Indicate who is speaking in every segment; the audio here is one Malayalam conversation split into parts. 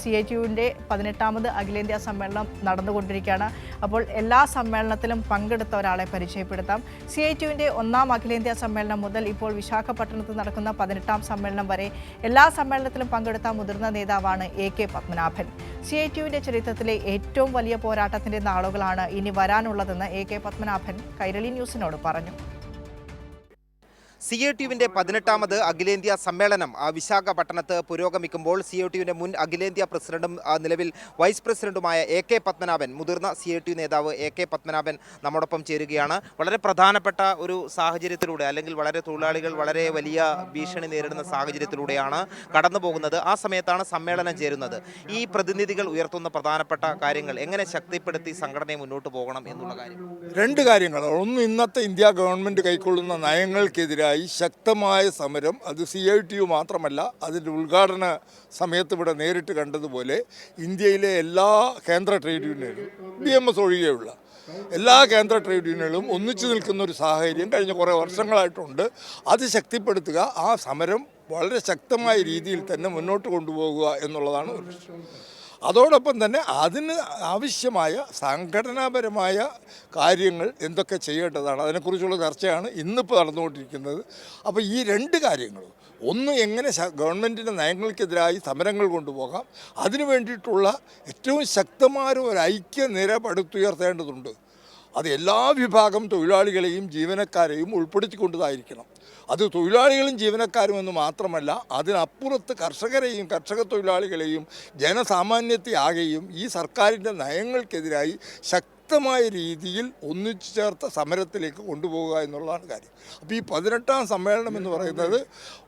Speaker 1: സി ഐ ടിയുവിന്റെ പതിനെട്ടാമത് അഖിലേന്ത്യാ സമ്മേളനം നടന്നുകൊണ്ടിരിക്കുകയാണ്. അപ്പോൾ എല്ലാ സമ്മേളനത്തിലും പങ്കെടുത്ത ഒരാളെ പരിചയപ്പെടുത്താം. സി ഐ ടിയുവിന്റെ ഒന്നാം അഖിലേന്ത്യാ സമ്മേളനം മുതൽ ഇപ്പോൾ വിശാഖപട്ടണത്ത് നടക്കുന്ന പതിനെട്ടാം സമ്മേളനം വരെ എല്ലാ സമ്മേളനത്തിലും പങ്കെടുത്ത മുതിർന്ന നേതാവാണ് A K Padmanabhan. C I ടിയുവിന്റെ ചരിത്രത്തിലെ ഏറ്റവും വലിയ പോരാട്ടത്തിന്റെ നാളുകളാണ് ഇനി വരാനുള്ളതെന്ന് എ കെ പത്മനാഭൻ കൈരളി ന്യൂസിനോട് പറഞ്ഞു.
Speaker 2: സി എ ടിയുവിന്റെ പതിനെട്ടാമത് അഖിലേന്ത്യാ സമ്മേളനം വിശാഖപട്ടണത്ത് പുരോഗമിക്കുമ്പോൾ സി എ ടിയുവിന്റെ മുൻ അഖിലേന്ത്യാ പ്രസിഡന്റും നിലവിൽ വൈസ് പ്രസിഡന്റുമായ എ കെ പത്മനാഭൻ മുതിർന്ന സി എ ടി നേതാവ് എ കെ പത്മനാഭൻ നമ്മോടൊപ്പം ചേരുകയാണ്. വളരെ പ്രധാനപ്പെട്ട ഒരു സാഹചര്യത്തിലൂടെ അല്ലെങ്കിൽ വളരെ തൊഴിലാളികൾ വളരെ വലിയ ഭീഷണി നേരിടുന്ന സാഹചര്യത്തിലൂടെയാണ് കടന്നു പോകുന്നത്. ആ സമയത്താണ് സമ്മേളനം ചേരുന്നത്. ഈ പ്രതിനിധികൾ ഉയർത്തുന്ന പ്രധാനപ്പെട്ട കാര്യങ്ങൾ എങ്ങനെ ശക്തിപ്പെടുത്തി സംഘടനയെ മുന്നോട്ട് പോകണം എന്നുള്ള കാര്യം?
Speaker 3: രണ്ട് കാര്യങ്ങൾ. ഒന്ന് ഇന്നത്തെ ഇന്ത്യ ഗവൺമെന്റ് കൈക്കൊള്ളുന്ന നയങ്ങൾക്കെതിരായി ശക്തമായ സമരം അത് സി ഐ ടി യു മാത്രമല്ല അതിന്റെ ഉദ്ഘാടന സമയത്ത് ഇവിടെ നേരിട്ട് കണ്ടതുപോലെ ഇന്ത്യയിലെ എല്ലാ കേന്ദ്ര ട്രേഡ് യൂണിയനുകളും ബി എം എസ് ഒഴികെയുള്ള എല്ലാ കേന്ദ്ര ട്രേഡ് യൂണിയനുകളും ഒന്നിച്ചു നിൽക്കുന്ന ഒരു സാഹചര്യം കഴിഞ്ഞ കുറേ വർഷങ്ങളായിട്ടുണ്ട്. അത് ശക്തിപ്പെടുത്തുക ആ സമരം വളരെ ശക്തമായ രീതിയിൽ തന്നെ മുന്നോട്ട് കൊണ്ടുപോകുക എന്നുള്ളതാണ് ഒരു അതോടൊപ്പം തന്നെ അതിന് ആവശ്യമായ സംഘടനാപരമായ കാര്യങ്ങൾ എന്തൊക്കെ ചെയ്യേണ്ടതാണ്? അതിനെക്കുറിച്ചുള്ള ചർച്ചയാണ് ഇന്നിപ്പോൾ നടന്നുകൊണ്ടിരിക്കുന്നത്. അപ്പോൾ ഈ രണ്ട് കാര്യങ്ങളും ഒന്ന് എങ്ങനെ ഗവൺമെന്റിന്റെ നയങ്ങൾക്കെതിരായി സമരങ്ങൾ കൊണ്ടുപോകാം അതിനു വേണ്ടിയിട്ടുള്ള ഏറ്റവും ശക്തമായ ഒരു ഐക്യനിര പടുത്തുയർത്തേണ്ടതുണ്ട് അത് എല്ലാ വിഭാഗം തൊഴിലാളികളെയും ജീവനക്കാരെയും ഉൾപ്പെടുത്തിക്കൊണ്ടതായിരിക്കണം. അത് തൊഴിലാളികളും ജീവനക്കാരും എന്ന് മാത്രമല്ല അതിനപ്പുറത്ത് കർഷകരെയും കർഷക തൊഴിലാളികളെയും ജനസാമാന്യത്തെ ആകെയും ഈ സർക്കാരിന്റെ നയങ്ങൾക്കെതിരായി ശക്തമായ രീതിയിൽ ഒന്നിച്ചു ചേർത്ത സമരത്തിലേക്ക് കൊണ്ടുപോകുക എന്നുള്ളതാണ് കാര്യം. അപ്പോൾ ഈ പതിനെട്ടാം സമ്മേളനം എന്ന് പറയുന്നത്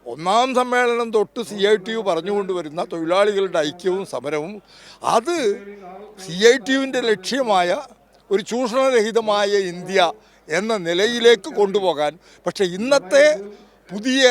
Speaker 3: ഒന്നാം സമ്മേളനം തൊട്ട് സി ഐ ടി യു പറഞ്ഞുകൊണ്ടുവരുന്ന തൊഴിലാളികളുടെ ഐക്യവും സമരവും അത് സി ഐ ടി യുവിന്റെ ലക്ഷ്യമായ ഒരു ചൂഷണരഹിതമായ ഇന്ത്യ എന്ന നിലയിലേക്ക് കൊണ്ടുപോകാൻ. പക്ഷേ ഇന്നത്തെ പുതിയ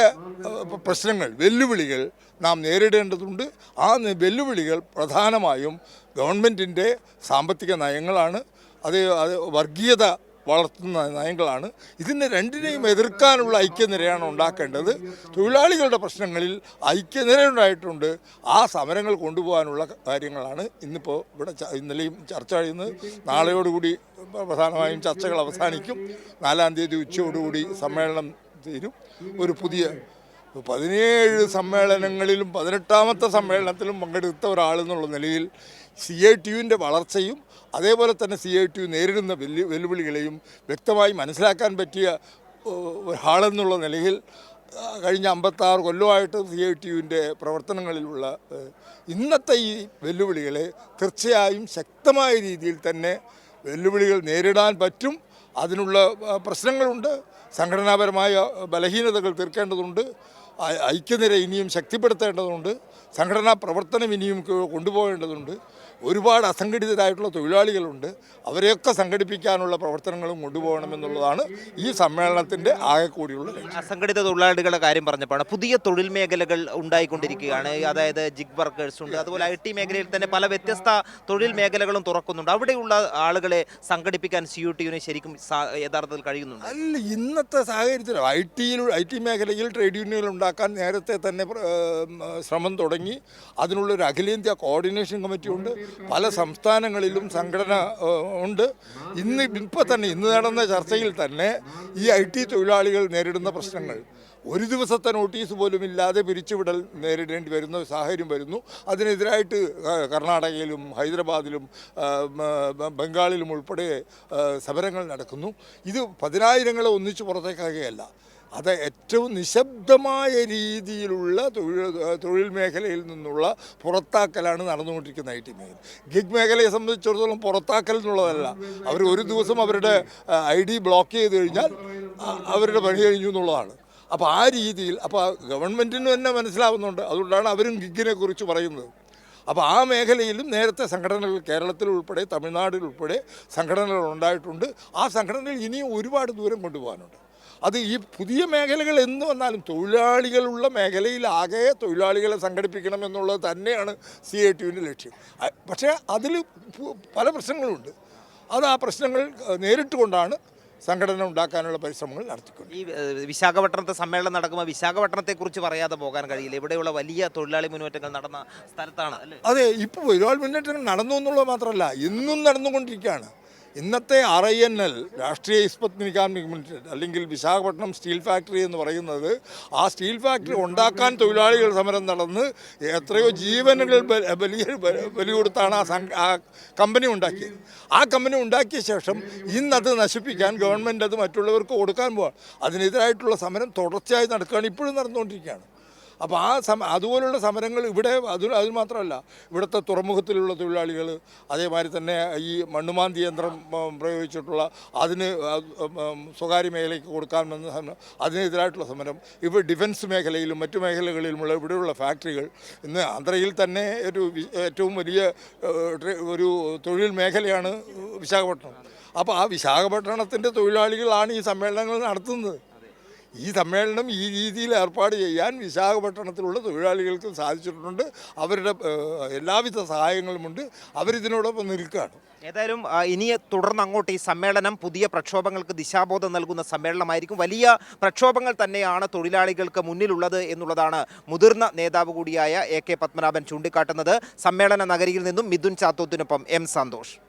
Speaker 3: പ്രശ്നങ്ങൾ വെല്ലുവിളികൾ നാം നേരിടേണ്ടതുണ്ട്. ആ വെല്ലുവിളികൾ പ്രധാനമായും ഗവൺമെന്റിന്റെ സാമ്പത്തിക നയങ്ങളാണ്. അത് അത് വർഗീയത വളർത്തുന്ന നയങ്ങളാണ്. ഇതിനെ രണ്ടിനെയും എതിർക്കാനുള്ള ഐക്യനിരയാണ് ഉണ്ടാക്കേണ്ടത്. തൊഴിലാളികളുടെ പ്രശ്നങ്ങളിൽ ഐക്യനിര ഉണ്ടായിട്ടുണ്ട് ആ സമരങ്ങൾ കൊണ്ടുപോകാനുള്ള കാര്യങ്ങളാണ് ഇന്നിപ്പോൾ ഇവിടെ ഇന്നലെയും ചർച്ച ചെയ്യുന്നത്. നാളെയോടുകൂടി പ്രധാനമായും ചർച്ചകൾ അവസാനിക്കും. നാലാം തീയതി ഉച്ചയോടുകൂടി സമ്മേളനം തീരും. ഒരു പുതിയ പതിനേഴ് സമ്മേളനങ്ങളിലും പതിനെട്ടാമത്തെ സമ്മേളനത്തിലും പങ്കെടുത്ത ഒരാളെന്നുള്ള നിലയിൽ സി ഐ ടിയുവിന്റെ വളർച്ചയും അതേപോലെ തന്നെ സി ഐ ടി നേരിടുന്ന വെല്ലു വെല്ലുവിളികളെയും വ്യക്തമായി മനസ്സിലാക്കാൻ പറ്റിയ ഒരാളെന്നുള്ള നിലയിൽ കഴിഞ്ഞ അമ്പത്താറ് കൊല്ലമായിട്ട് സി ഐ ടി യുവിന്റെ പ്രവർത്തനങ്ങളിലുള്ള ഇന്നത്തെ ഈ വെല്ലുവിളികളെ തീർച്ചയായും ശക്തമായ രീതിയിൽ തന്നെ വെല്ലുവിളികൾ നേരിടാൻ പറ്റും. അതിനുള്ള പ്രശ്നങ്ങളുണ്ട്. സംഘടനാപരമായ ബലഹീനതകൾ തീർക്കേണ്ടതുണ്ട്. ഐക്യനിര ഇനിയും ശക്തിപ്പെടുത്തേണ്ടതുണ്ട്. സംഘടനാ പ്രവർത്തനം ഇനിയും കൊണ്ടുപോകേണ്ടതുണ്ട്. ഒരുപാട് അസംഘടിതരായിട്ടുള്ള തൊഴിലാളികളുണ്ട്. അവരെയൊക്കെ സംഘടിപ്പിക്കാനുള്ള പ്രവർത്തനങ്ങളും കൊണ്ടുപോകണമെന്നുള്ളതാണ് ഈ സമ്മേളനത്തിന്റെ ആകെ കൂടിയുള്ള
Speaker 2: അസംഘടിത തൊഴിലാളികളുടെ കാര്യം പറഞ്ഞപ്പോഴാണ് പുതിയ തൊഴിൽ മേഖലകൾ ഉണ്ടായിക്കൊണ്ടിരിക്കുകയാണ്. അതായത് ജിഗ് വർക്കേഴ്സ് ഉണ്ട് അതുപോലെ ഐ ടി മേഖലയിൽ തന്നെ പല വ്യത്യസ്ത തൊഴിൽ മേഖലകളും തുറക്കുന്നുണ്ട്. അവിടെയുള്ള ആളുകളെ സംഘടിപ്പിക്കാൻ സി യു ടി യുവിന് ശരിക്കും യഥാർത്ഥത്തിൽ കഴിയുന്നുണ്ട്.
Speaker 3: അല്ല ഇന്നത്തെ സാഹചര്യത്തിൽ ഐ ടിയിൽ ഐ ടി മേഖലയിൽ ട്രേഡ് യൂണിയനുകൾ ഉണ്ടാക്കാൻ നേരത്തെ തന്നെ ശ്രമം തുടങ്ങി. അതിനുള്ളൊരു അഖിലേന്ത്യാ കോർഡിനേഷൻ കമ്മിറ്റി ഉണ്ട് പല സംസ്ഥാനങ്ങളിലും സംഘടന ഉണ്ട്. ഇന്ന് ഇപ്പോൾ തന്നെ ഇന്ന് നടന്ന ചർച്ചയിൽ തന്നെ ഈ ഐ ടി തൊഴിലാളികൾ നേരിടുന്ന പ്രശ്നങ്ങൾ. ഒരു ദിവസത്തെ നോട്ടീസ് പോലും ഇല്ലാതെ പിരിച്ചുവിടൽ നേരിടേണ്ടി വരുന്ന സാഹചര്യം വരുന്നു. അതിനെതിരായിട്ട് കർണാടകയിലും ഹൈദരാബാദിലും ബംഗാളിലും ഉൾപ്പെടെ സമരങ്ങൾ നടക്കുന്നു. ഇത് പതിനായിരങ്ങളെ ഒന്നിച്ച് പുറത്തേക്കാകുകയല്ല അത് ഏറ്റവും നിശബ്ദമായ രീതിയിലുള്ള തൊഴിൽ തൊഴിൽ മേഖലയിൽ നിന്നുള്ള പുറത്താക്കലാണ് നടന്നുകൊണ്ടിരിക്കുന്ന ഐ ടി മേഖല. ഗിഗ് മേഖലയെ സംബന്ധിച്ചിടത്തോളം പുറത്താക്കൽ എന്നുള്ളതല്ല. അവർ ഒരു ദിവസം അവരുടെ ഐ ഡി ബ്ലോക്ക് ചെയ്ത് കഴിഞ്ഞാൽ അവരുടെ പണി കഴിഞ്ഞു എന്നുള്ളതാണ്. അപ്പോൾ ആ രീതിയിൽ അപ്പോൾ ഗവൺമെന്റിന് തന്നെ മനസ്സിലാവുന്നുണ്ട്. അതുകൊണ്ടാണ് അവരും ഗിഗിനെ കുറിച്ച് പറയുന്നത്. അപ്പോൾ ആ മേഖലയിലും നേരത്തെ സംഘടനകൾ കേരളത്തിൽ ഉൾപ്പെടെ തമിഴ്നാടിൽ ഉൾപ്പെടെ സംഘടനകൾ ഉണ്ടായിട്ടുണ്ട്. ആ സംഘടനകൾ ഇനിയും ഒരുപാട് ദൂരം കൊണ്ടുപോകാനുണ്ട്. അത് ഈ പുതിയ മേഖലകൾ എന്ന് വന്നാലും തൊഴിലാളികളുള്ള മേഖലയിലാകെ തൊഴിലാളികളെ സംഘടിപ്പിക്കണം എന്നുള്ളത് തന്നെയാണ് സി ഐ ടിയുവിന്റെ ലക്ഷ്യം. പക്ഷേ അതിൽ പല പ്രശ്നങ്ങളുണ്ട്. അത് ആ പ്രശ്നങ്ങൾ നേരിട്ട് നേരിട്ടുകൊണ്ടാണ് സംഘടന ഉണ്ടാക്കാനുള്ള പരിശ്രമങ്ങൾ നടത്തിക്കൊണ്ട്
Speaker 2: ഈ വിശാഖപട്ടണത്തെ സമ്മേളനം നടക്കുമ്പോൾ വിശാഖപട്ടണത്തെക്കുറിച്ച് പറയാതെ പോകാൻ കഴിയില്ല. ഇവിടെയുള്ള വലിയ തൊഴിലാളി മുന്നേറ്റങ്ങൾ നടന്ന സ്ഥലത്താണ്
Speaker 3: അതെ ഇപ്പോൾ ഒരുപാട് മുന്നേറ്റങ്ങൾ നടന്നു എന്നുള്ളത് മാത്രമല്ല ഇന്നും നടന്നുകൊണ്ടിരിക്കുകയാണ്. ഇന്നത്തെ ആർ ഐ എൻ എൽ രാഷ്ട്രീയ ഇസ്പത് നിഗാം ലിമിറ്റഡ് അല്ലെങ്കിൽ വിശാഖപട്ടണം സ്റ്റീൽ ഫാക്ടറി എന്ന് പറയുന്നത് ആ സ്റ്റീൽ ഫാക്ടറി ഉണ്ടാക്കാൻ തൊഴിലാളികൾ സമരം നടന്ന് എത്രയോ ജീവനുകൾ വലിയ ബലി കൊടുത്താണ് ആ കമ്പനി ഉണ്ടാക്കിയത്. ആ കമ്പനി ഉണ്ടാക്കിയ ശേഷം ഇന്നത് നശിപ്പിക്കാൻ ഗവൺമെന്റ് അത് മറ്റുള്ളവർക്ക് കൊടുക്കാൻ പോവാണ്. അതിനെതിരായിട്ടുള്ള സമരം തുടർച്ചയായി നടക്കുകയാണ്. ഇപ്പോഴും നടന്നുകൊണ്ടിരിക്കുകയാണ്. അപ്പോൾ ആ സമ അതുപോലുള്ള സമരങ്ങൾ ഇവിടെ അത് അത് മാത്രമല്ല. ഇവിടുത്തെ തുറമുഖത്തിലുള്ള തൊഴിലാളികൾ അതേമാതിരി തന്നെ ഈ മണ്ണുമാന്തി യന്ത്രം പ്രയോഗിച്ചിട്ടുള്ള അതിന് സ്വകാര്യ മേഖലയ്ക്ക് കൊടുക്കാമെന്ന സമരം അതിനെതിരായിട്ടുള്ള സമരം. ഇപ്പോൾ ഡിഫൻസ് മേഖലയിലും മറ്റു മേഖലകളിലുമുള്ള ഇവിടെയുള്ള ഫാക്ടറികൾ ഇന്ന് ആന്ധ്രയിൽ തന്നെ ഒരു ഏറ്റവും വലിയ ഒരു തൊഴിൽ മേഖലയാണ് വിശാഖപട്ടണം. അപ്പോൾ ആ വിശാഖപട്ടണത്തിന്റെ തൊഴിലാളികളാണ് ഈ സമ്മേളനങ്ങൾ നടത്തുന്നത്. ഈ സമ്മേളനം ഈ രീതിയിൽ ഏർപ്പാട് ചെയ്യാൻ വിശാഖപട്ടണത്തിലുള്ള തൊഴിലാളികൾക്ക് സാധിച്ചിട്ടുണ്ട്. അവരുടെ എല്ലാവിധ സഹായങ്ങളുമുണ്ട് അവരിതിനോടൊപ്പം നിൽക്കുകയാണ്.
Speaker 2: ഏതായാലും ഇനി തുടർന്ന് അങ്ങോട്ട് ഈ സമ്മേളനം പുതിയ പ്രക്ഷോഭങ്ങൾക്ക് ദിശാബോധം നൽകുന്ന സമ്മേളനമായിരിക്കും. വലിയ പ്രക്ഷോഭങ്ങൾ തന്നെയാണ് തൊഴിലാളികൾക്ക് മുന്നിലുള്ളത് എന്നുള്ളതാണ് മുതിർന്ന നേതാവ് കൂടിയായ എ കെ പത്മനാഭൻ ചൂണ്ടിക്കാട്ടുന്നത്. സമ്മേളന നഗരിയിൽ നിന്നും മിഥുൻ ചാത്തോത്തിനൊപ്പം എം സന്തോഷ്.